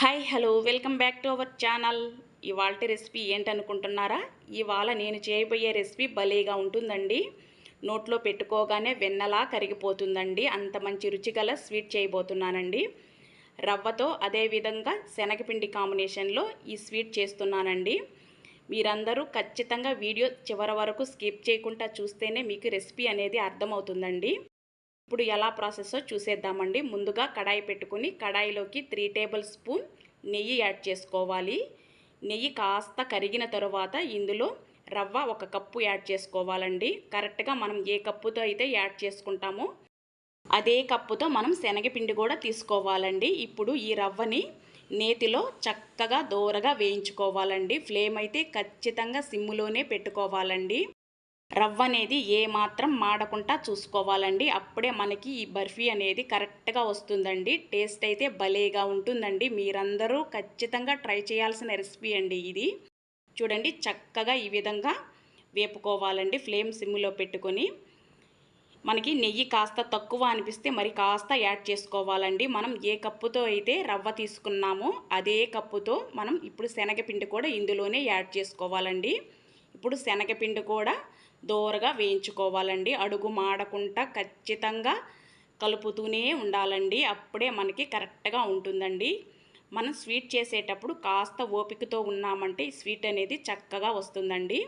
Hi hello welcome back to our channel ఇవాళ recipe ఏంటనుకుంటున్నారా? ఇవాళ నేను చేయబోయే రెసిపీ భలేగా ఉంటుందండి. నోట్లో పెట్టుకోగానే వెన్నలా కరిగిపోతుందండి. అంత మంచి రుచిగల స్వీట్ చేయబోతున్నానండి. రవ్వతో అదేవిధంగా శనగపిండి కాంబినేషన్లో ఈ స్వీట్ చేస్తున్నానండి. మీరందరూ ఖచ్చితంగా వీడియో చివరి వరకు స్కిప్ చేయకుండా చూస్తేనే మీకు రెసిపీ అనేది అర్థమవుతుందండి. ఇప్పుడు ఎలా ప్రాసెస్సో చూసేద్దామండి. ముందుగా కడాయి పెట్టుకుని కడాయిలోకి త్రీ టేబుల్ స్పూన్ నెయ్యి యాడ్ చేసుకోవాలి. నెయ్యి కాస్త కరిగిన తరువాత ఇందులో రవ్వ ఒక కప్పు యాడ్ చేసుకోవాలండి. కరెక్ట్గా మనం ఏ కప్పుతో అయితే యాడ్ చేసుకుంటామో అదే కప్పుతో మనం శనగపిండి కూడా తీసుకోవాలండి. ఇప్పుడు ఈ రవ్వని నేతిలో చక్కగా దూరగా వేయించుకోవాలండి. ఫ్లేమ్ అయితే ఖచ్చితంగా సిమ్ములోనే పెట్టుకోవాలండి. రవ్వ అనేది ఏమాత్రం మాడకుండా చూసుకోవాలండి. అప్పుడే మనకి ఈ బర్ఫీ అనేది కరెక్ట్గా వస్తుందండి. టేస్ట్ అయితే భలేగా ఉంటుందండి. మీరందరూ ఖచ్చితంగా ట్రై చేయాల్సిన రెసిపీ అండి ఇది. చూడండి చక్కగా ఈ విధంగా వేపుకోవాలండి ఫ్లేమ్ సిమ్లో పెట్టుకొని. మనకి నెయ్యి కాస్త తక్కువ అనిపిస్తే మరి కాస్త యాడ్ చేసుకోవాలండి. మనం ఏ కప్పుతో అయితే రవ్వ తీసుకున్నామో అదే కప్పుతో మనం ఇప్పుడు శనగపిండి కూడా ఇందులోనే యాడ్ చేసుకోవాలండి. ఇప్పుడు శనగపిండి కూడా దోరగా వేయించుకోవాలండి. అడుగు మాడకుండా ఖచ్చితంగా కలుపుతూనే ఉండాలండి. అప్పుడే మనకి కరెక్ట్గా ఉంటుందండి. మనం స్వీట్ చేసేటప్పుడు కాస్త ఓపికతో ఉన్నామంటే స్వీట్ అనేది చక్కగా వస్తుందండి.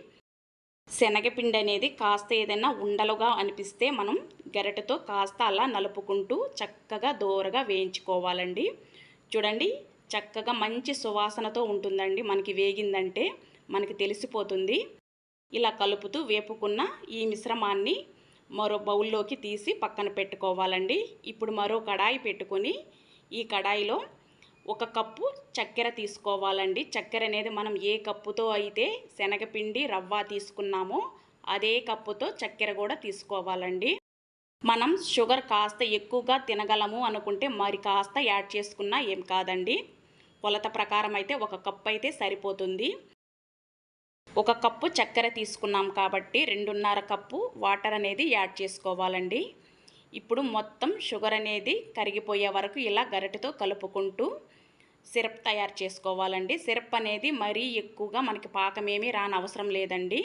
శనగపిండి అనేది కాస్త ఏదైనా ఉండలుగా అనిపిస్తే మనం గెరటతో కాస్త అలా నలుపుకుంటూ చక్కగా దోరగా వేయించుకోవాలండి. చూడండి చక్కగా మంచి సువాసనతో ఉంటుందండి. మనకి వేగిందంటే మనకి తెలిసిపోతుంది. ఇలా కలుపుతూ వేపుకున్న ఈ మిశ్రమాన్ని మరో బౌల్లోకి తీసి పక్కన పెట్టుకోవాలండి. ఇప్పుడు మరో కడాయి పెట్టుకొని ఈ కడాయిలో ఒక కప్పు చక్కెర తీసుకోవాలండి. చక్కెర అనేది మనం ఏ కప్పుతో అయితే శనగపిండి రవ్వ తీసుకున్నామో అదే కప్పుతో చక్కెర కూడా తీసుకోవాలండి. మనం షుగర్ కాస్త ఎక్కువగా తినగలము అనుకుంటే మరి కాస్త యాడ్ చేసుకున్నా ఏం కాదండి. కొలత ప్రకారం అయితే ఒక కప్పు అయితే సరిపోతుంది. ఒక కప్పు చక్కెర తీసుకున్నాం కాబట్టి రెండున్నర కప్పు వాటర్ అనేది యాడ్ చేసుకోవాలండి. ఇప్పుడు మొత్తం షుగర్ అనేది కరిగిపోయే వరకు ఇలా గరిటతో కలుపుకుంటూ సిరప్ తయారు చేసుకోవాలండి. సిరప్ అనేది మరీ ఎక్కువగా మనకి పాకమేమీ రానవసరం లేదండి.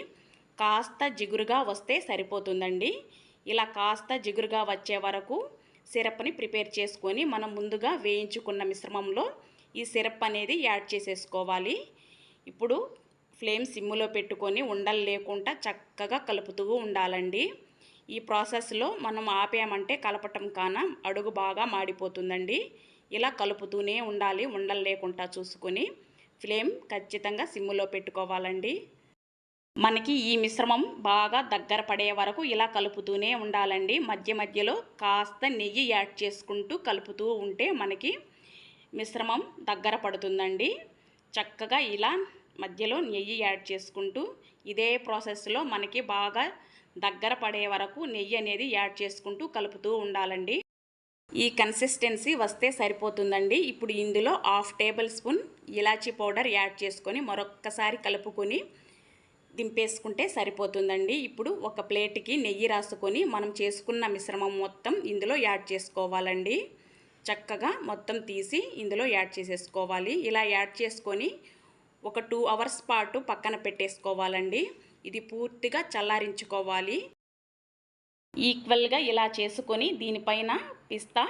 కాస్త జిగురుగా వస్తే సరిపోతుందండి. ఇలా కాస్త జిగురుగా వచ్చే వరకు సిరప్ని ప్రిపేర్ చేసుకొని మనం ముందుగా వేయించుకున్న మిశ్రమంలో ఈ సిరప్ అనేది యాడ్ చేసేసుకోవాలి. ఇప్పుడు ఫ్లేమ్ సిమ్ములో పెట్టుకొని ఉండలు లేకుండా చక్కగా కలుపుతూ ఉండాలండి. ఈ ప్రాసెస్లో మనం ఆపేయమంటే కలపటం కాన అడుగు బాగా మాడిపోతుందండి. ఇలా కలుపుతూనే ఉండాలి ఉండలు లేకుండా చూసుకొని. ఫ్లేమ్ ఖచ్చితంగా సిమ్ములో పెట్టుకోవాలండి. మనకి ఈ మిశ్రమం బాగా దగ్గర పడే వరకు ఇలా కలుపుతూనే ఉండాలండి. మధ్య మధ్యలో కాస్త నెయ్యి యాడ్ చేసుకుంటూ కలుపుతూ ఉంటే మనకి మిశ్రమం దగ్గర పడుతుందండి. చక్కగా ఇలా మధ్యలో నెయ్యి యాడ్ చేసుకుంటూ ఇదే ప్రాసెస్లో మనకి బాగా దగ్గర పడే వరకు నెయ్యి అనేది యాడ్ చేసుకుంటూ కలుపుతూ ఉండాలండి. ఈ కన్సిస్టెన్సీ వస్తే సరిపోతుందండి. ఇప్పుడు ఇందులో హాఫ్ టేబుల్ స్పూన్ ఇలాచీ పౌడర్ యాడ్ చేసుకొని మరొక్కసారి కలుపుకొని దింపేసుకుంటే సరిపోతుందండి. ఇప్పుడు ఒక ప్లేట్కి నెయ్యి రాసుకొని మనం చేసుకున్న మిశ్రమం మొత్తం ఇందులో యాడ్ చేసుకోవాలండి. చక్కగా మొత్తం తీసి ఇందులో యాడ్ చేసేసుకోవాలి. ఇలా యాడ్ చేసుకొని ఒక టూ అవర్స్ పాటు పక్కన పెట్టేసుకోవాలండి. ఇది పూర్తిగా చల్లారించుకోవాలి. ఈక్వల్గా ఇలా చేసుకొని దీనిపైన పిస్తా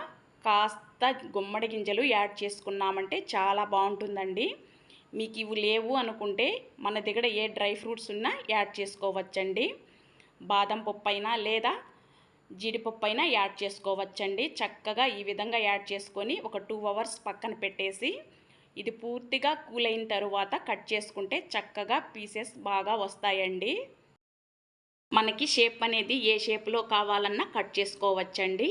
కాస్త గుమ్మడి గింజలు యాడ్ చేసుకున్నామంటే చాలా బాగుంటుందండి. మీకు ఇవి లేవు అనుకుంటే మన దగ్గర ఏ డ్రై ఫ్రూట్స్ ఉన్నా యాడ్ చేసుకోవచ్చండి. బాదం పప్పు అయినా లేదా జీడిపప్పు అయినా యాడ్ చేసుకోవచ్చండి. చక్కగా ఈ విధంగా యాడ్ చేసుకొని ఒక టూ అవర్స్ పక్కన పెట్టేసి ఇది పూర్తిగా కూల్ అయిన తరువాత కట్ చేసుకుంటే చక్కగా పీసెస్ బాగా వస్తాయండి. మనకి షేప్ అనేది ఏ షేప్లో కావాలన్నా కట్ చేసుకోవచ్చండి.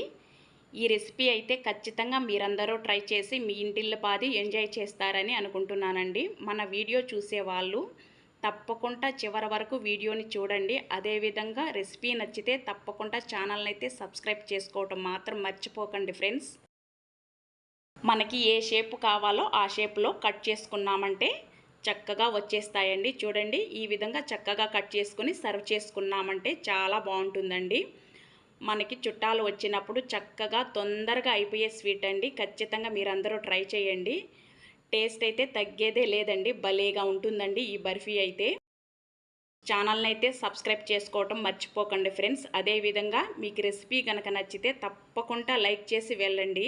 ఈ రెసిపీ అయితే ఖచ్చితంగా మీరందరూ ట్రై చేసి మీ ఇంటిల్లిపాది ఎంజాయ్ చేస్తారని అనుకుంటున్నానండి. మన వీడియో చూసేవాళ్ళు తప్పకుండా చివరి వరకు వీడియోని చూడండి. అదేవిధంగా రెసిపీ నచ్చితే తప్పకుండా ఛానల్ని అయితే సబ్స్క్రైబ్ చేసుకోవటం మాత్రం మర్చిపోకండి ఫ్రెండ్స్. మనకి ఏ షేప్ కావాలో ఆ షేప్లో కట్ చేసుకున్నామంటే చక్కగా వచ్చేస్తాయండి. చూడండి ఈ విధంగా చక్కగా కట్ చేసుకుని సర్వ్ చేసుకున్నామంటే చాలా బాగుంటుందండి. మనకి చుట్టాలు వచ్చినప్పుడు చక్కగా తొందరగా అయిపోయే స్వీట్ అండి. ఖచ్చితంగా మీరందరూ ట్రై చేయండి. టేస్ట్ అయితే తగ్గేదే లేదండి. భలేగా ఉంటుందండి ఈ బర్ఫీ అయితే. ఛానల్ని అయితే సబ్స్క్రైబ్ చేసుకోవటం మర్చిపోకండి ఫ్రెండ్స్. అదేవిధంగా మీకు రెసిపీ కనుక నచ్చితే తప్పకుండా లైక్ చేసి వెళ్ళండి.